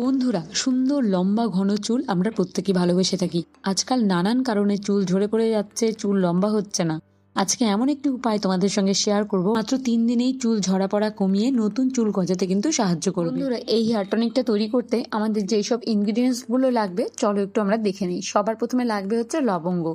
বন্ধুরা, সুন্দর লম্বা ঘন চুল আমরা প্রত্যেকে ভালোবেসে থাকি। আজকাল নানান কারণে চুল ঝরে পড়ে যাচ্ছে, চুল লম্বা হচ্ছে না। আজকে এমন একটি উপায় তোমাদের সঙ্গে শেয়ার করব। মাত্র তিন দিনেই চুল ঝরা পড়া কমিয়ে নতুন চুল গজাতে কিন্তু সাহায্য করবে। বন্ধুরা, এই হেয়ার টনিকটা তৈরি করতে আমাদের যেই সব ইনগ্রিডিয়েন্টসগুলো লাগবে, চলো একটু আমরা দেখে নিই। সবার প্রথমে লাগবে হচ্ছে লবঙ্গ।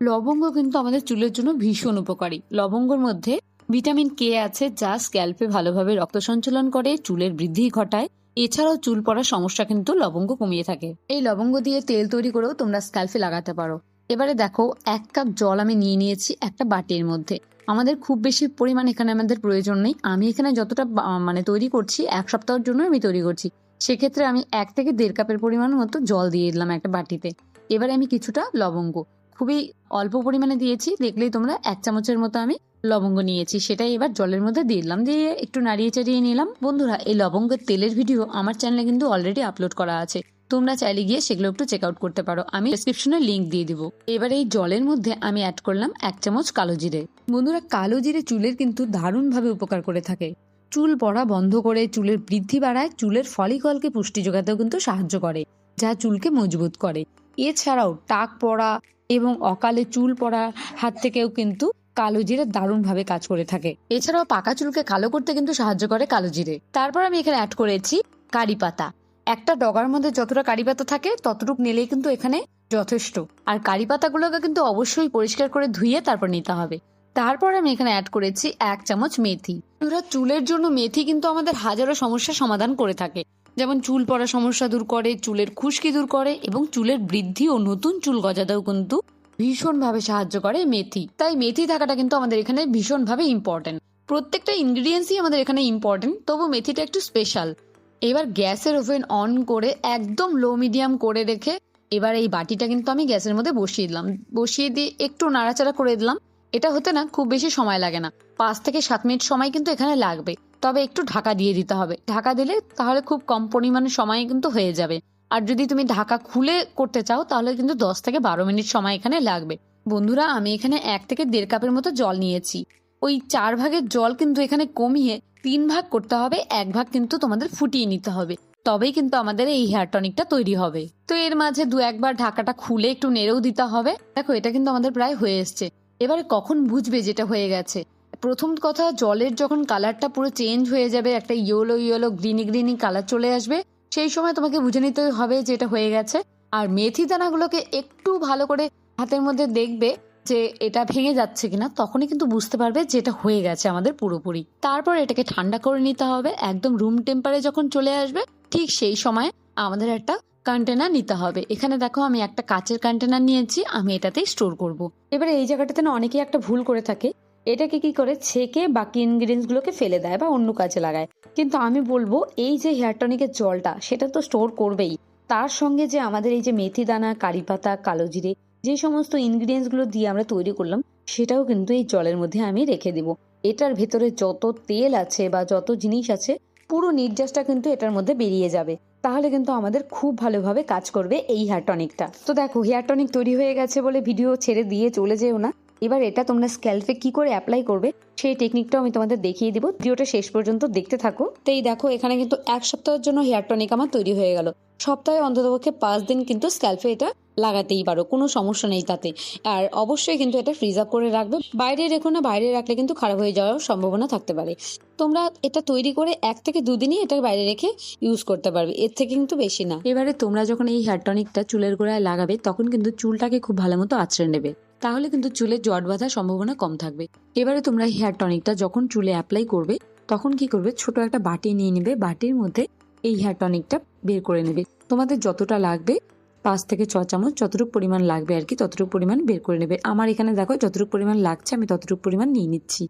লবঙ্গ কিন্তু আমাদের চুলের জন্য ভীষণ উপকারী। লবঙ্গর মধ্যে ভিটামিন কে আছে যা স্ক্যাল্পে ভালোভাবে রক্ত সঞ্চালন করে, চুলের বৃদ্ধি ঘটায়। এছাড়াও চুল পড়ার সমস্যা কিন্তু লবঙ্গ কমিয়ে থাকে। এই লবঙ্গ দিয়ে তেল তৈরি করেও তোমরা স্ক্যাল্পে লাগাতে পারো। এবারে দেখো, এক কাপ জল আমি নিয়ে নিয়েছি একটা বাটির মধ্যে। আমাদের খুব বেশি পরিমাণ এখানে আমাদের প্রয়োজন নেই। আমি এখানে যতটা মানে তৈরি করছি, এক সপ্তাহের জন্য আমি তৈরি করছি। সেক্ষেত্রে আমি এক থেকে দেড় কাপের পরিমাণ মতো জল দিয়ে দিলাম একটা বাটিতে। এবারে আমি কিছুটা লবঙ্গ। খুবই অল্প পরিমাণে দিয়েছি, দেখলেই তোমরা এক চামচের মতো আমি লবঙ্গ নিয়েছি, সেটাই এবার জলের মধ্যে দিলাম। দিয়ে একটু নাড়িয়ে চাড়িয়ে নিলাম। বন্ধুরা, এই লবঙ্গের তেলের ভিডিও আমার চ্যানেলে কিন্তু অলরেডি আপলোড করা আছে। তোমরা চাইলে গিয়ে সেগুলো একটু চেক আউট করতে পারো। আমি ডিসক্রিপশনে লিঙ্ক দিয়ে দিব। এবার এই জলের মধ্যে আমি অ্যাড করলাম এক চামচ কালো জিরে। বন্ধুরা, কালো জিরে চুলের কিন্তু দারুণভাবে উপকার করে থাকে। চুল পড়া বন্ধ করে চুলের বৃদ্ধি বাড়ায় চুলের ফলিকলকে পুষ্টি যোগাতেও কিন্তু সাহায্য করে, যা চুলকে মজবুত করে। এছাড়াও, টাক পড়া এবং অকালে চুল পড়ার হাত থেকেও কিন্তু কালো জিরে দারুণভাবে কাজ করে থাকে। এছাড়াও পাকা চুলকে কালো করতে কিন্তু সাহায্য করে কালো জিরে তারপর আমি এখানে অ্যাড করেছি কারি পাতা। একটা ডগার মধ্যে যতটা কারি পাতা থাকে, ততটুক নিলেই কিন্তু এখানে যথেষ্ট। আর কারি পাতাগুলোকে কিন্তু অবশ্যই পরিষ্কার করে ধুয়ে তারপর নিতে হবে। তারপর আমি এখানে অ্যাড করেছি এক চামচ মেথি। চুলের জন্য মেথি কিন্তু আমাদের হাজারো সমস্যার সমাধান করে থাকে। যেমন চুল পড়া সমস্যা দূর করে, চুলের খুশকি দূর করে এবং চুলের বৃদ্ধি ও নতুন চুল গজাতেও কিন্তু ভীষণভাবে সাহায্য করে মেথি। তাই মেথি থাকাটা কিন্তু আমাদের এখানে ভীষণভাবে ইম্পর্টেন্ট প্রত্যেকটা ইনগ্রিডিয়েন্টসই আমাদের এখানে ইম্পর্টেন্ট তবু মেথিটা একটু স্পেশাল এবার গ্যাসের ওভেন অন করে একদম লো মিডিয়াম করে রেখে এবার এই বাটিটা কিন্তু আমি গ্যাসের মধ্যে বসিয়ে দিলাম। বসিয়ে দিয়ে একটু নাড়াচাড়া করে দিলাম। এটা হতে না খুব বেশি সময় লাগে না। পাঁচ থেকে সাত মিনিট সময় কিন্তু এখানে লাগবে। তবে একটু ঢাকা দিয়ে দিতে হবে। ঢাকা দিলে তাহলে খুব কম পরিমাণে সময় কিন্তু হয়ে যাবে। আর যদি তুমি ঢাকা খুলে করতে চাও, তাহলে কিন্তু দশ থেকে বারো মিনিট সময় এখানে লাগবে। বন্ধুরা, আমি এখানে এক থেকে দেড় কাপের মতো জল নিয়েছি। ওই চার ভাগের জল কিন্তু এখানে কমিয়ে তিন ভাগ করতে হবে, এক ভাগ কিন্তু তোমাদের ফুটিয়ে নিতে হবে। তবেই কিন্তু আমাদের এই হেয়ার টনিকটা তৈরি হবে। তো এর মাঝে দু একবার ঢাকাটা খুলে একটু নেড়েও দিতে হবে। দেখো, এটা কিন্তু আমাদের প্রায় হয়ে এসছে। এবারে কখন বুঝবে যেটা হয়ে গেছে? প্রথম কথা, জলের যখন কালারটা পুরো চেঞ্জ হয়ে যাবে, একটা yellow yellow greeny greeny colour চলে আসবে। সেই সময় তোমাকে বুঝে নিতে হবে যে এটা হয়ে গেছে। আর মেথি দানাগুলোকে একটু ভালো করে হাতের মধ্যে দেখবে যে এটা ভেঙে যাচ্ছে কিনা, তখনই কিন্তু বুঝতে পারবে যে এটা হয়ে গেছে আমাদের পুরোপুরি। তারপর এটাকে ঠান্ডা করে নিতে হবে। একদম রুম টেম্পারে যখন চলে আসবে, ঠিক সেই সময় আমাদের একটা কন্টেনার নিতে হবে। এখানে দেখো আমি একটা কাচের কন্টেনার নিয়েছি, আমি এটাতেই স্টোর করব। এবারে এই জায়গাটাতে না অনেকেই একটা ভুল করে থাকে। এটাকে কি করে? ছেঁকে বাকি ইনগ্রিডিয়েন্টস গুলোকে ফেলে দেয় বা অন্য কাজে লাগায়। কিন্তু আমি বলব, এই যে হেয়ার টনিকের জলটা, সেটা তো স্টোর করবেই। তার সঙ্গে যে আমাদের এই যে মেথি দানা, কারি পাতা, কালো জিরে, যে সমস্ত ইনগ্রিডিয়েন্টসগুলো দিয়ে আমরা তৈরি করলাম, সেটাও কিন্তু এই জলের মধ্যে আমি রেখে দিব। এটার ভেতরে যত তেল আছে বা যত জিনিস আছে, পুরো নির্যাসটা কিন্তু এটার মধ্যে বেরিয়ে যাবে। তাহলে কিন্তু আমাদের খুব ভালোভাবে কাজ করবে এই হেয়ার টনিকটা তো দেখো হেয়ার টনিক তৈরি হয়ে গেছে বলে ভিডিও ছেড়ে দিয়ে চলে যেও না। এবার এটা তোমরা স্ক্যাল্পে কি করে অ্যাপ্লাই করবে সেই টেকনিকটাও আমি তোমাদের দেখিয়ে দিব। ভিডিওটা শেষ পর্যন্ত দেখতে থাকো। তো এই দেখো এখানে কিন্তু এক সপ্তাহের জন্য হেয়ার টনিক আমার তৈরি হয়ে গেল। সপ্তাহে অন্ততপক্ষে পাঁচ দিন কিন্তু স্ক্যাল্পে এটা লাগাতেই পারো কোনো সমস্যা নেই তাতে। আর অবশ্যই কিন্তু এটা ফ্রিজ আপ করে রাখবে। বাইরে রেখো না বাইরে রাখলে কিন্তু খারাপ হয়ে যাওয়ার সম্ভাবনা থাকতে পারে। তোমরা এটা তৈরি করে এক থেকে দুদিনই এটা বাইরে রেখে ইউজ করতে পারবে এর থেকে কিন্তু বেশি না। এবারে তোমরা যখন এই হেয়ার টনিকটা চুলের গোড়ায় লাগাবে তখন কিন্তু চুলটাকে খুব ভালো মতো আঁচড়ে নেবে। তাহলে কিন্তু চুলে জট বাঁধার সম্ভাবনা কম থাকবে। এবারে তোমরা হেয়ার টনিকটা যখন চুলে অ্যাপ্লাই করবে, তখন কি করবে? ছোট একটা বাটি নিয়ে নেবে। বাটির মধ্যে এই হেয়ার টনিকটা বের করে নেবে। তোমাদের যতটা লাগবে, পাঁচ থেকে ছ চামচ যতটুকু পরিমাণ লাগবে আর কি, ততটুকু পরিমাণ বের করে নেবে। আমার এখানে দেখো, যতটুকু পরিমাণ লাগছে, আমি ততটুকু পরিমাণ নিয়ে নিচ্ছি।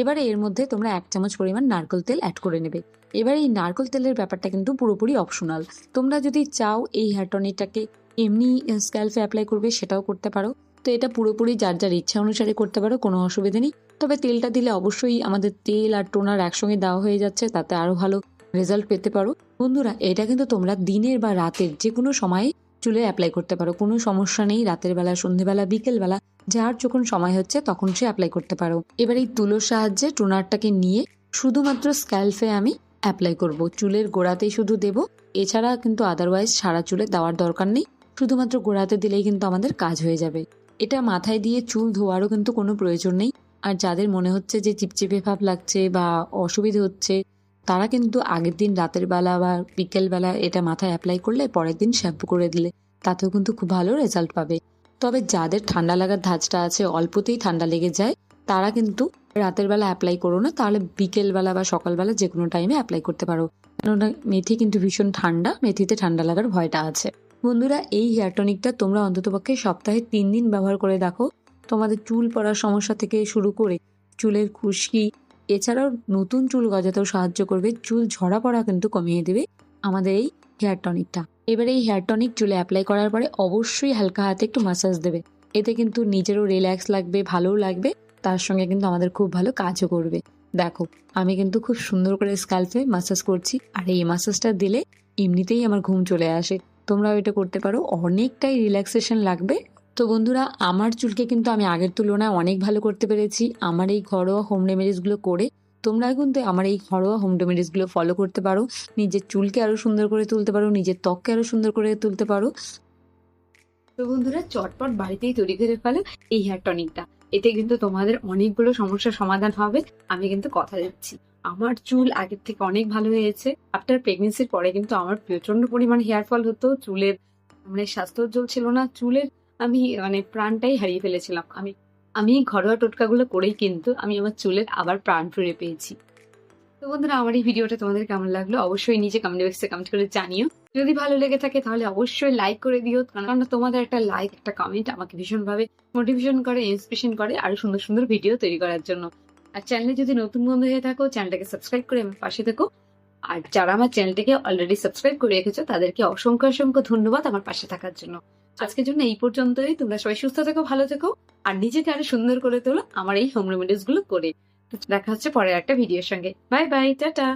এবারে এর মধ্যে তোমরা এক চামচ পরিমাণ নারকেল তেল অ্যাড করে নেবে। এবার এই নারকেল তেলের ব্যাপারটা কিন্তু পুরোপুরি অপশনাল তোমরা যদি চাও এই হেয়ার টনিকটাকে এমনি স্ক্যাল্পে অ্যাপ্লাই করবে, সেটাও করতে পারো। তো এটা পুরোপুরি যার যার ইচ্ছা অনুসারে করতে পারো, কোনো অসুবিধে নেই। তবে তেলটা দিলে অবশ্যই আমাদের তেল আর টোনার একসঙ্গে দেওয়া হয়ে যাচ্ছে, তাতে আরও ভালো রেজাল্ট পেতে পারো। বন্ধুরা, এটা কিন্তু তোমরা দিনের বা রাতের যে কোনো সময়ে চুলে অ্যাপ্লাই করতে পারো। কোনো সমস্যা নেই, রাতের বেলা, সন্ধেবেলা বিকেলবেলা যার যখন সময় হচ্ছে তখন সে অ্যাপ্লাই করতে পারো। এবার এই তুলোর সাহায্যে টোনারটাকে নিয়ে শুধুমাত্র স্ক্যাল্পে আমি অ্যাপ্লাই করব। চুলের গোড়াতেই শুধু দেব, এছাড়া কিন্তু আদারওয়াইজ সারা চুলে দেওয়ার দরকার নেই। শুধুমাত্র গোড়াতে দিলেই কিন্তু আমাদের কাজ হয়ে যাবে। এটা মাথায় দিয়ে চুল ধোয়ারও কিন্তু কোনো প্রয়োজন নেই। আর যাদের মনে হচ্ছে যে চিপচিপে ভাব লাগছে বা অসুবিধে হচ্ছে, তারা কিন্তু আগের দিন রাতের বেলা বা বিকেল বেলা এটা মাথায় অ্যাপ্লাই করলে পরের দিন শ্যাম্পু করে দিলে তাতেও কিন্তু খুব ভালো রেজাল্ট পাবে। তবে যাদের ঠান্ডা লাগার ধাঁচটা আছে, অল্পতেই ঠান্ডা লেগে যায়, তারা কিন্তু রাতের বেলা অ্যাপ্লাই করো না, তাহলে বিকেল বেলা বা সকালবেলা যে কোনো টাইমে অ্যাপ্লাই করতে পারো। কেননা মেথি কিন্তু ভীষণ ঠান্ডা, মেথিতে ঠান্ডা লাগার ভয়টা আছে। বন্ধুরা, এই হেয়ার টনিকটা তোমরা অন্ততপক্ষে সপ্তাহে তিন দিন ব্যবহার করে দেখো। তোমাদের চুল পড়ার সমস্যা থেকে শুরু করে চুলের খুশকি, এছাড়াও নতুন চুল গজাতেও সাহায্য করবে। চুল ঝরা পড়া কিন্তু কমিয়ে দেবে আমাদের এই হেয়ার টনিকটা এবারে এই হেয়ার টনিক চুলে অ্যাপ্লাই করার পরে অবশ্যই হালকা হাতে একটু মাসাজ দেবে। এতে কিন্তু নিজেরও রিল্যাক্স লাগবে, ভালোও লাগবে, তার সঙ্গে কিন্তু আমাদের খুব ভালো কাজও করবে। দেখো, আমি কিন্তু খুব সুন্দর করে স্কাল্পে মাসাজ করছি, আর এই মাসাজটা দিলে এমনিতেই আমার ঘুম চলে আসে। তোমরাও এটা করতে পারো। অনেকটাই রিল্যাক্সেশন লাগবে। তো বন্ধুরা, আমার চুলকে কিন্তু আমি আগের তুলনায় অনেক ভালো করতে পেরেছি। আমার এই ঘরোয়া হোম রেমেডিসগুলো করে তোমরা কিন্তু আমার এই ঘরোয়া হোম রেমেডিসগুলো ফলো করতে পারো। নিজের চুলকে আরও সুন্দর করে তুলতে পারো, নিজের ত্বককে আরও সুন্দর করে তুলতে পারো। তো বন্ধুরা, চটপট বাড়িতেই তৈরি করে ফেলো এই হেয়ার টনিকটা এতে কিন্তু তোমাদের অনেকগুলো সমস্যার সমাধান হবে। আমি কিন্তু কথা দিচ্ছি। আমার চুল আগের থেকে অনেক ভালো হয়েছে। আফটার প্রেগনেন্সির পরে কিন্তু আমার প্রচণ্ড পরিমাণ হেয়ার ফল হতো। চুলের মানে স্বাস্থ্য স্বাস্থ্যোজ্জ্বল ছিল না। চুলের আমি মানে প্রাণটাই হারিয়ে ফেলেছিলাম। আমি আমি ঘরোয়া টোটকাগুলো করেই কিন্তু আমি আমার চুলের আবার প্রাণ ফিরে পেয়েছি। তো বন্ধুরা, আমার এই ভিডিওটা তোমাদের কেমন লাগল? অবশ্যই নিজে কমেন্ট বক্সে কমেন্ট করে জানিও। যদি ভালো লেগে থাকে তাহলে অবশ্যই লাইক করে দিও। কারণ তোমাদের একটা লাইক একটা কমেন্ট আমাকে ভীষণভাবে মোটিভেশন করে ইন্সপিরেশন করে আরও সুন্দর সুন্দর ভিডিও তৈরি করার জন্য। আর চ্যানেলে যদি নতুন বন্ধু হয়ে থাকো চ্যানেলটাকে সাবস্ক্রাইব করে আমার পাশে থেকো। আর যারা আমার চ্যানেলটাকে অলরেডি সাবস্ক্রাইব করে রেখেছো, তাদেরকে অসংখ্য অসংখ্য ধন্যবাদ আমার পাশে থাকার জন্য। আজকের জন্য এই পর্যন্তই। তোমরা সবাই সুস্থ থেকো, ভালো থেকো, আর নিজেকে আরও সুন্দর করে তোলো আমার এই হোম রেমেডিসগুলো করে। দেখা হচ্ছে পরের একটা ভিডিওর সঙ্গে। Bye bye tata!